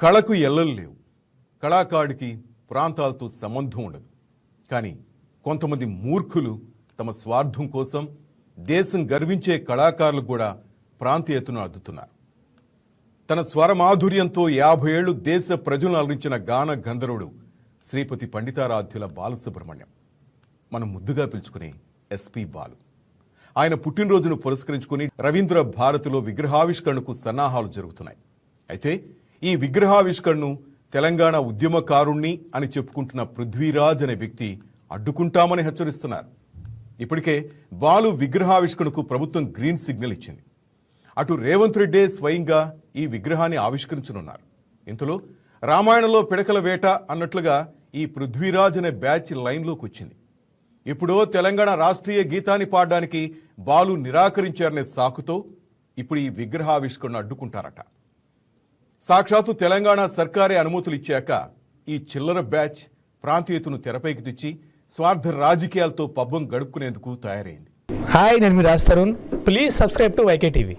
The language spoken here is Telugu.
కళకు ఎల్లలు లేవు. కళాకారుడికి ప్రాంతాలతో సంబంధం ఉండదు. కానీ కొంతమంది మూర్ఖులు తమ స్వార్థం కోసం దేశం గర్వించే కళాకారులు కూడా ప్రాంతీయతను అద్దుతున్నారు. తన స్వరమాధుర్యంతో యాభై ఏళ్ళు దేశ ప్రజలను అలరించిన గాన గంధర్వుడు శ్రీపతి పండితారాధ్యుల బాలసుబ్రహ్మణ్యం. మనం ముద్దుగా పిలుచుకునే ఎస్పి బాలు. ఆయన పుట్టినరోజును పురస్కరించుకుని రవీంద్ర భారతిలో విగ్రహావిష్కరణకు సన్నాహాలు జరుగుతున్నాయి. అయితే ఈ విగ్రహావిష్కరణను తెలంగాణ ఉద్యమకారుణ్ణి అని చెప్పుకుంటున్న పృథ్వీరాజ్ అనే వ్యక్తి అడ్డుకుంటామని హెచ్చరిస్తున్నారు. ఇప్పటికే బాలు విగ్రహావిష్కరణకు ప్రభుత్వం గ్రీన్ సిగ్నల్ ఇచ్చింది. అటు రేవంత్ రెడ్డే స్వయంగా ఈ విగ్రహాన్ని ఆవిష్కరించనున్నారు. ఇంతలో రామాయణంలో పిడకల వేట అన్నట్లుగా ఈ పృథ్వీరాజ్ అనే బ్యాచ్ లైన్లోకి వచ్చింది. ఇప్పుడో తెలంగాణ రాష్ట్రీయ గీతాన్ని పాడడానికి బాలు నిరాకరించారనే సాకుతో ఇప్పుడు ఈ విగ్రహావిష్కరణ అడ్డుకుంటారట. సాక్షాత్తు తెలంగాణ సర్కారే అనుమతులు ఇచ్చాక ఈ చిల్లర బ్యాచ్ ప్రాంతీయతను తెరపైకి తెచ్చి స్వార్థ రాజకీయాలతో పబ్బం గడుపుకునేందుకు తయారైంది. హాయ్ నేను మీ Raj Tarun. Please subscribe to Y K TV.